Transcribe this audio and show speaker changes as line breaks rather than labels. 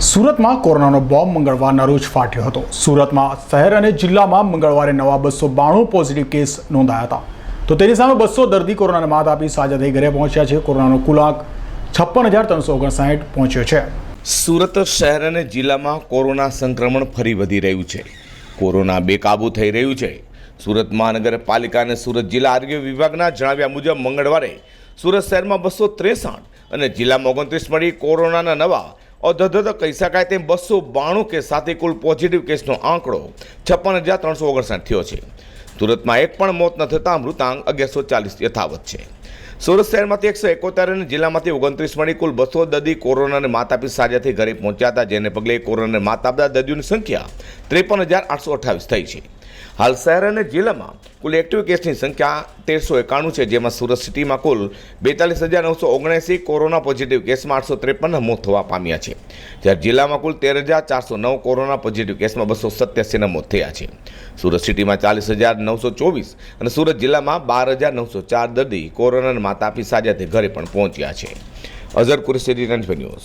સુરતમાં કોરોનાનો બોમ્બ મંગળવારના રોજ ફાટ્યો હતો. સુરતમાં શહેર અને જિલ્લામાં મંગળવારે નવા બસો બાણું પોઝિટિવ કેસ નોંધાયા હતા. તો તેની સામે બસો દર્દી કોરોનાને માત આપી સાજા થઈ ઘરે પહોંચ્યા છે. કોરોનાનો કુલ આંક છપ્પન હજાર ત્રણસો ઓગણસાઠ પહોંચ્યો છે.
સુરત શહેર અને જિલ્લામાં કોરોના સંક્રમણ ફરી વધી રહ્યું છે. કોરોના બેકાબુ થઈ રહ્યું છે. સુરત મહાનગરપાલિકા અને સુરત જિલ્લા આરોગ્ય વિભાગના જણાવ્યા મુજબ મંગળવારે સુરત શહેરમાં બસો ત્રેસઠ અને જિલ્લામાં ઓગણત્રીસ મળી કોરોનાના નવા અધધધ કહી શકાય તેમ બસો બાણું કેસ સાથે કુલ પોઝિટિવ કેસનો આંકડો છપ્પન હજાર ત્રણસો ઓગણસાઠ થયો છે. સુરતમાં એક પણ મોત ન થતાં મૃતાંક અગિયારસો ચાલીસ યથાવત છે. સુરત શહેરમાંથી એકસો એકોતેર અને જિલ્લામાંથી ઓગણત્રીસ મળી કુલ બસો દર્દી કોરોનાને માત આપી સાજા ઘરે પહોંચ્યા હતા, જેને પગલે કોરોનાને માત આપતા દર્દીઓની સંખ્યા ત્રેપન હજાર આઠસો અઠ્ઠાવીસ થઈ છે. હાલ શહેર અને જિલ્લામાં કુલ એક્ટિવ કેસની સંખ્યા તેરસો એકાણું છે, જેમાં સુરત સિટીમાં કુલ બેતાલીસ હજાર નવસો ઓગણએંસી કોરોના પોઝિટિવ કેસમાં આઠસો ત્રેપન મોત થવા પામ્યા છે. જ્યારે જિલ્લામાં કુલ તેર હજાર ચારસો નવ કોરોના પોઝિટિવ કેસમાં બસો સત્યાસીના મોત થયા છે. સુરત સિટીમાં ચાલીસ હજાર નવસો ચોવીસ અને સુરત જિલ્લામાં બાર હજાર નવસો ચાર દર્દી કોરોનાના માતા પિતા સાજા ઘરે પણ પહોંચ્યા છે. અઝર કુરેશી ન્યૂઝ.